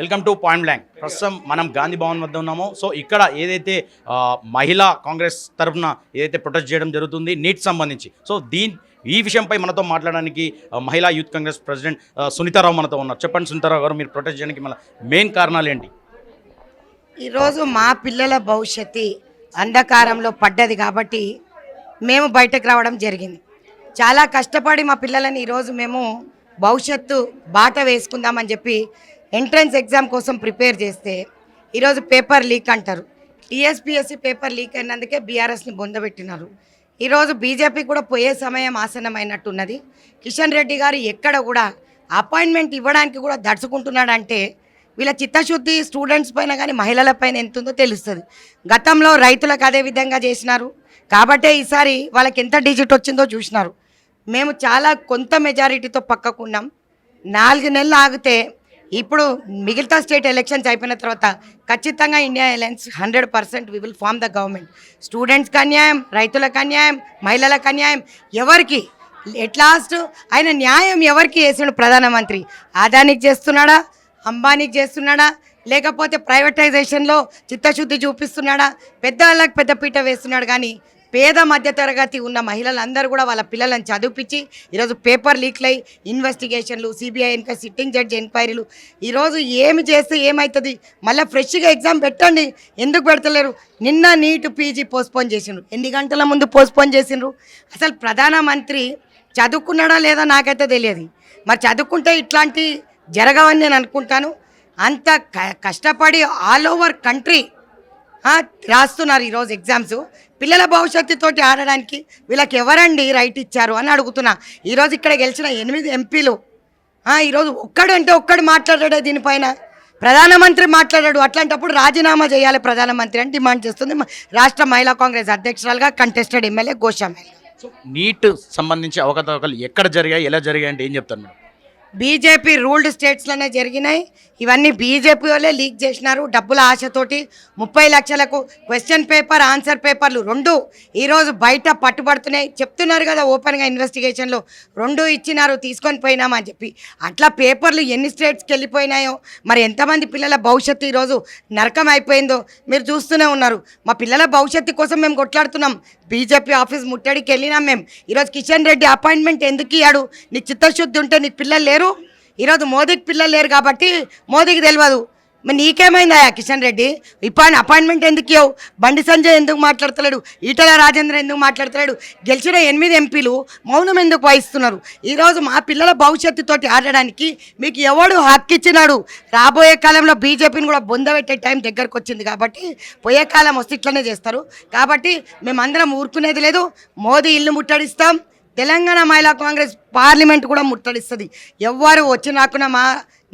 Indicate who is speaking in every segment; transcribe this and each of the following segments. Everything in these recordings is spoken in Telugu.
Speaker 1: Welcome to point blank. ప్రస్తుతం మనం గాంధీ భవన్ వద్ద ఉన్నామో. సో ఇక్కడ ఏదైతే మహిళా కాంగ్రెస్ తరఫున ఏదైతే ప్రొటెస్ట్ చేయడం జరుగుతుంది నీట్ సంబంధించి. సో దీని ఈ విషయంపై మనతో మాట్లాడడానికి మహిళా యూత్ కాంగ్రెస్ ప్రెసిడెంట్ సునీతారావు మనతో ఉన్నారు. చెప్పండి సునీతారావు గారు మీరు ప్రొటెస్ట్ చేయడానికి మన మెయిన్ కారణాలు ఏంటి?
Speaker 2: ఈరోజు మా పిల్లల భవిష్యత్తు అంధకారంలో పడ్డది కాబట్టి మేము బయటకు రావడం జరిగింది. చాలా కష్టపడి మా పిల్లలని ఈరోజు మేము భవిష్యత్తు బాట వేసుకుందామని చెప్పి ఎంట్రన్స్ ఎగ్జామ్ కోసం ప్రిపేర్ చేస్తే ఈరోజు పేపర్ లీక్ అంటారు. టీఎస్పిఎస్సి పేపర్ లీక్ అయినందుకే బీఆర్ఎస్ని బొందబెట్టినారు ఈరోజు బీజేపీ కూడా పోయే సమయం ఆసనమైనట్టున్నది కిషన్ రెడ్డి గారు ఎక్కడ కూడా అపాయింట్మెంట్ ఇవ్వడానికి కూడా దడుచుకుంటున్నాడంటే వీళ్ళ చిత్తశుద్ధి స్టూడెంట్స్ పైన కానీ మహిళల పైన ఎంత ఉందో తెలుస్తుంది. గతంలో రైతులకు అదే విధంగా చేసినారు. కాబట్టే ఈసారి వాళ్ళకి ఎంత డిజిట్ వచ్చిందో చూసినారు. మేము చాలా కొంత మెజారిటీతో పక్కకున్నాం నాలుగు నెలలు ఆగితే ఇప్పుడు మిగతా స్టేట్ ఎలక్షన్స్ అయిపోయిన తర్వాత ఖచ్చితంగా India alliance hundred percent we will form the government స్టూడెంట్స్కి అన్యాయం రైతులకు అన్యాయం మహిళలకు అన్యాయం ఎవరికి? ఎట్ లాస్ట్ ఆయన న్యాయం ఎవరికి చేసిండు ప్రధానమంత్రి? అదానికి చేస్తున్నాడా? అంబానీకి చేస్తున్నాడా? లేకపోతే ప్రైవేటైజేషన్లో చిత్తశుద్ధి చూపిస్తున్నాడా? పెద్ద వాళ్ళకి పెద్ద పీట వేస్తున్నాడు కానీ పేద మధ్యతరగతి ఉన్న మహిళలందరూ కూడా వాళ్ళ పిల్లలను చదివిపించి ఈరోజు పేపర్ లీక్లై ఇన్వెస్టిగేషన్లు సిబిఐ ఇంకా సిట్టింగ్ జడ్జి ఎంక్వైరీలు. ఈరోజు ఏమి చేస్తే ఏమవుతుంది మళ్ళీ ఫ్రెష్గా ఎగ్జామ్ పెట్టండి. ఎందుకు పెడతలేరు? నిన్న నీట్ పీజీ పోస్ట్పోన్ చేసిండ్రు. ఎన్ని గంటల ముందు పోస్ట్పోన్ చేసిండ్రు? అసలు ప్రధానమంత్రి చదువుకున్నాడా లేదా నాకైతే తెలియదు. మరి చదువుకుంటే ఇట్లాంటి జరగవని నేను అనుకుంటాను. అంత క- కష్టపడి ఆల్ ఓవర్ కంట్రీ రాస్తున్నారు ఈరోజు ఎగ్జామ్స్. పిల్లల భవిష్యత్తుతోటి ఆడడానికి వీళ్ళకి ఎవరండి రైట్ ఇచ్చారు అని అడుగుతున్నా. ఈరోజు ఇక్కడ గెలిచిన ఎనిమిది ఎంపీలు. ఈరోజు ఒక్కడంటే ఒక్కడు మాట్లాడాడే దీనిపైన. ప్రధానమంత్రి మాట్లాడాడు. అట్లాంటప్పుడు రాజీనామా చేయాలి ప్రధానమంత్రి అని డిమాండ్ చేస్తుంది. రాష్ట్ర మహిళా కాంగ్రెస్ అధ్యక్షురాలుగా కంటెస్టెడ్ ఎమ్మెల్యే గోషామేల్
Speaker 1: నీట్ సంబంధించి అవకతవకలు ఎక్కడ జరిగాయి ఎలా జరిగాయి అంటే ఏం చెప్తాను
Speaker 2: బీజేపీ రూల్డ్ స్టేట్స్లోనే జరిగినాయి. ఇవన్నీ బీజేపీ వాళ్ళే లీక్ చేసినారు. డబ్బుల ఆశతోటి ముప్పై లక్షలకు క్వశ్చన్ పేపర్ ఆన్సర్ పేపర్లు రెండు ఈరోజు బయట పట్టుబడుతున్నాయి. చెప్తున్నారు కదా ఓపెన్గా ఇన్వెస్టిగేషన్లో. రెండు ఇచ్చినారు తీసుకొని పోయినామని చెప్పి. అట్లా పేపర్లు ఎన్ని స్టేట్స్కి వెళ్ళిపోయినాయో మరి ఎంతమంది పిల్లల భవిష్యత్తు ఈరోజు నరకం అయిపోయిందో మీరు చూస్తూనే ఉన్నారు. మా పిల్లల భవిష్యత్తు కోసం మేము కొట్లాడుతున్నాం. బీజేపీ ఆఫీస్ ముట్టడికి వెళ్ళినాం మేము. ఈరోజు కిషన్ రెడ్డి అపాయింట్మెంట్ ఎందుకు ఇయ్యాడు? నీ చిత్తశుద్ధి ఉంటే నీ పిల్లలు లేరు. ఈరోజు మోదీకి పిల్లలు లేరు కాబట్టి మోదీకి తెలియదు మరి నీకేమైందా కిషన్ రెడ్డి? ఇప్పటి అపాయింట్మెంట్ ఎందుకు ఇవ్వవు బండి సంజయ్ ఎందుకు మాట్లాడతలేడు? ఈటల రాజేంద్ర ఎందుకు మాట్లాడతలేడు? గెలిచిన ఎనిమిది ఎంపీలు మౌనం ఎందుకు వహిస్తున్నారు? ఈరోజు మా పిల్లల భవిష్యత్తుతోటి ఆడడానికి మీకు ఎవడు హక్కు ఇచ్చినాడు రాబోయే కాలంలో బీజేపీని కూడా బొందబెట్టే టైం దగ్గరకు వచ్చింది కాబట్టి పోయే కాలం వస్తే ఇట్లనే చేస్తారు. కాబట్టి మేమందరం ఊరుకునేది లేదు. మోదీ ఇల్లు ముట్టడిస్తాం. తెలంగాణ మహిళా కాంగ్రెస్ పార్లమెంట్ కూడా ముట్టడిస్తుంది. ఎవ్వరు వచ్చినాకున మా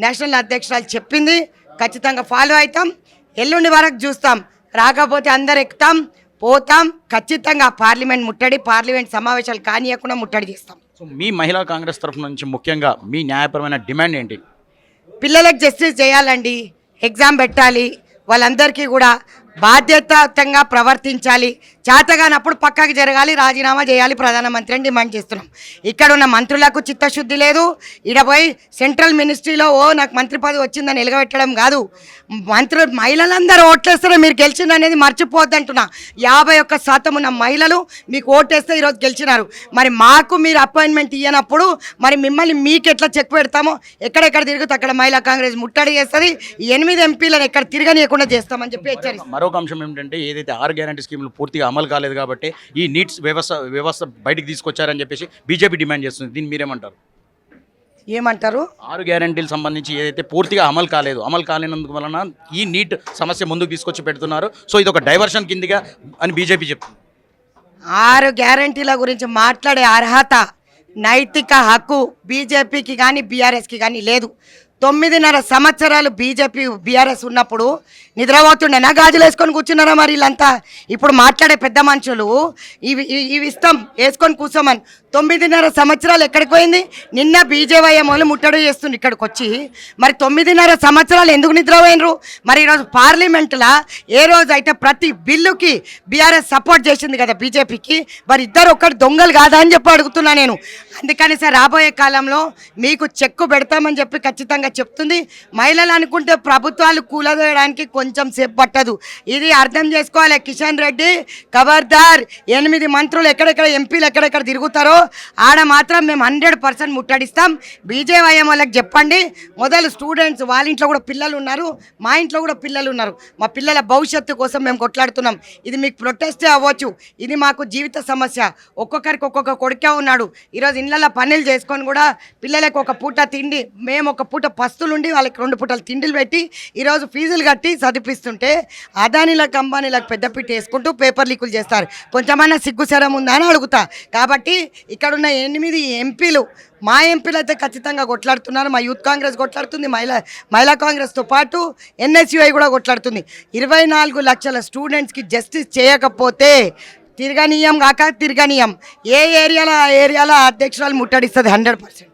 Speaker 2: నేషనల్ అధ్యక్షురాలు చెప్పింది ఖచ్చితంగా ఫాలో అవుతాం ఎల్లుండి వరకు చూస్తాం. రాకపోతే అందరు ఎక్కుతాం పోతాం. ఖచ్చితంగా పార్లమెంట్ ముట్టడి పార్లమెంట్ సమావేశాలు కానియకుండా ముట్టడి చేస్తాం.
Speaker 1: సో మీ మహిళా కాంగ్రెస్ తరఫు నుంచి ముఖ్యంగా మీ న్యాయపరమైన డిమాండ్ ఏంటి?
Speaker 2: పిల్లలకు జస్టిస్ చేయాలండి ఎగ్జామ్ పెట్టాలి. వాళ్ళందరికీ కూడా బాధ్యతంగా ప్రవర్తించాలి. చేతగానప్పుడు పక్కకి జరగాలి రాజీనామా చేయాలి ప్రధానమంత్రి అని డిమాండ్ చేస్తున్నాం. ఇక్కడ ఉన్న మంత్రులకు చిత్తశుద్ధి లేదు. ఇడపోయి సెంట్రల్ మినిస్ట్రీలో ఓ నాకు మంత్రి పదవి వచ్చిందని ఎలగబెట్టడం కాదు. మంత్రులు మహిళలందరూ ఓట్లేస్తారో? మీరు గెలిచింది అనేది మర్చిపోద్దంటున్నా. యాభై ఒక్క శాతం ఉన్న మహిళలు మీకు ఓటేస్తే ఈరోజు గెలిచినారు. మరి మాకు మీరు అపాయింట్మెంట్ ఇవ్వనప్పుడు మరి మిమ్మల్ని మీకు ఎట్లా చెక్ పెడతామో ఎక్కడెక్కడ తిరుగుతూ అక్కడ మహిళా కాంగ్రెస్ ముట్టడి చేస్తుంది. ఎనిమిది ఎంపీలను ఎక్కడ తిరగనీయకుండా చేస్తామని చెప్పి హెచ్చరిస్తారు
Speaker 1: మరొక అంశం ఏమిటంటే ఏదైతే ఆరు గ్యారంటీ స్కీములు పూర్తిగా అమలు కాలేదు కాబట్టి ఈ నీట్స్ వ్యవస్థ వ్యవస్థ బయటికి తీసుకొచ్చారని చెప్పేసి బీజేపీ డిమాండ్ చేస్తుంది. దీన్ని మీరేమంటారు?
Speaker 2: ఏమంటారు?
Speaker 1: ఆరు గ్యారంటీలు సంబంధించి ఏదైతే పూర్తిగా అమలు కాలేదు అమలు కాలేనందుకు వలన ఈ నీట్ సమస్య ముందుకు తీసుకొచ్చి పెడుతున్నారు. సో ఇది ఒక డైవర్షన్ కిందిగా అని బీజేపీ చెప్తుంది.
Speaker 2: ఆరు గ్యారంటీల గురించి మాట్లాడే అర్హత నైతిక హక్కు బీజేపీకి కానీ బీఆర్ఎస్కి కానీ లేదు. తొమ్మిదిన్నర సంవత్సరాలు బీజేపీ బీఆర్ఎస్ ఉన్నప్పుడు నిద్రపోతుండేనా? గాజులు వేసుకొని కూర్చున్నారా మరి వీళ్ళంతా? ఇప్పుడు మాట్లాడే పెద్ద మనుషులు ఇవి ఇవి- ఇస్తాం వేసుకొని కూర్చోమని. తొమ్మిదిన్నర సంవత్సరాలు ఎక్కడికి పోయింది? నిన్న బీజేవైఎం వాళ్ళు ముట్టడి చేస్తుంది ఇక్కడికి వచ్చి. మరి తొమ్మిదిన్నర సంవత్సరాలు ఎందుకు నిద్రపోయినరు? మరి ఈరోజు పార్లమెంట్లో ఏ రోజు అయితే ప్రతి బిల్లుకి బీఆర్ఎస్ సపోర్ట్ చేసింది కదా బీజేపీకి మరి ఇద్దరు ఒక్కటి దొంగలు కాదా అని చెప్పి అడుగుతున్నా నేను. అందుకని సార్ రాబోయే కాలంలో మీకు చెక్కు పెడతామని చెప్పి ఖచ్చితంగా ఖచ్చితంగా చెప్తుంది. మహిళలు అనుకుంటే ప్రభుత్వాలు కూలదోయడానికి కొంచెం సేపు పట్టదు. ఇది అర్థం చేసుకోవాలి కిషన్ రెడ్డి. ఖబర్దార్ ఎనిమిది మంత్రులు ఎక్కడెక్కడ ఎంపీలు ఎక్కడెక్కడ తిరుగుతారో ఆడ మాత్రం మేము హండ్రెడ్ పర్సెంట్ ముట్టడిస్తాం. బీజేవైఎం వాళ్ళకి చెప్పండి. మొదలు స్టూడెంట్స్ వాళ్ళ ఇంట్లో కూడా పిల్లలు ఉన్నారు. మా ఇంట్లో కూడా పిల్లలు ఉన్నారు. మా పిల్లల భవిష్యత్తు కోసం మేము కొట్లాడుతున్నాం. ఇది మీకు ప్రొటెస్టే అవ్వచ్చు. ఇది మాకు జీవిత సమస్య. ఒక్కొక్కరికి ఒక్కొక్క కొడుకే ఉన్నాడు. ఈరోజు ఇళ్ళల్లో పనులు చేసుకొని కూడా పిల్లలకు ఒక పూట తిండి మేము ఒక పూట పస్తులుండి వాళ్ళకి రెండు పూటలు తిండిలు పెట్టి ఈరోజు ఫీజులు కట్టి చదివిస్తుంటే అదానీలకు అంబానీలకు పెద్దపీట వేసుకుంటూ పేపర్ లీకులు చేస్తారు. కొంచెమైనా సిగ్గుశరం ఉందా అని అడుగుతా. కాబట్టి ఇక్కడున్న ఎనిమిది ఎంపీలు మా ఎంపీలు అయితే ఖచ్చితంగా కొట్లాడుతున్నారు. మా యూత్ కాంగ్రెస్ కొట్లాడుతుంది మహిళా మహిళా కాంగ్రెస్తో పాటు ఎన్ఎస్యుఐ కూడా కొట్లాడుతుంది. ఇరవై నాలుగు లక్షల స్టూడెంట్స్కి జస్టిస్ చేయకపోతే తిరగనీయం కాక తిరగనీయం. ఏ ఏరియాలో ఆ ఏరియాలో అధ్యక్షురాలు ముట్టడిస్తుంది హండ్రెడ్ పర్సెంట్.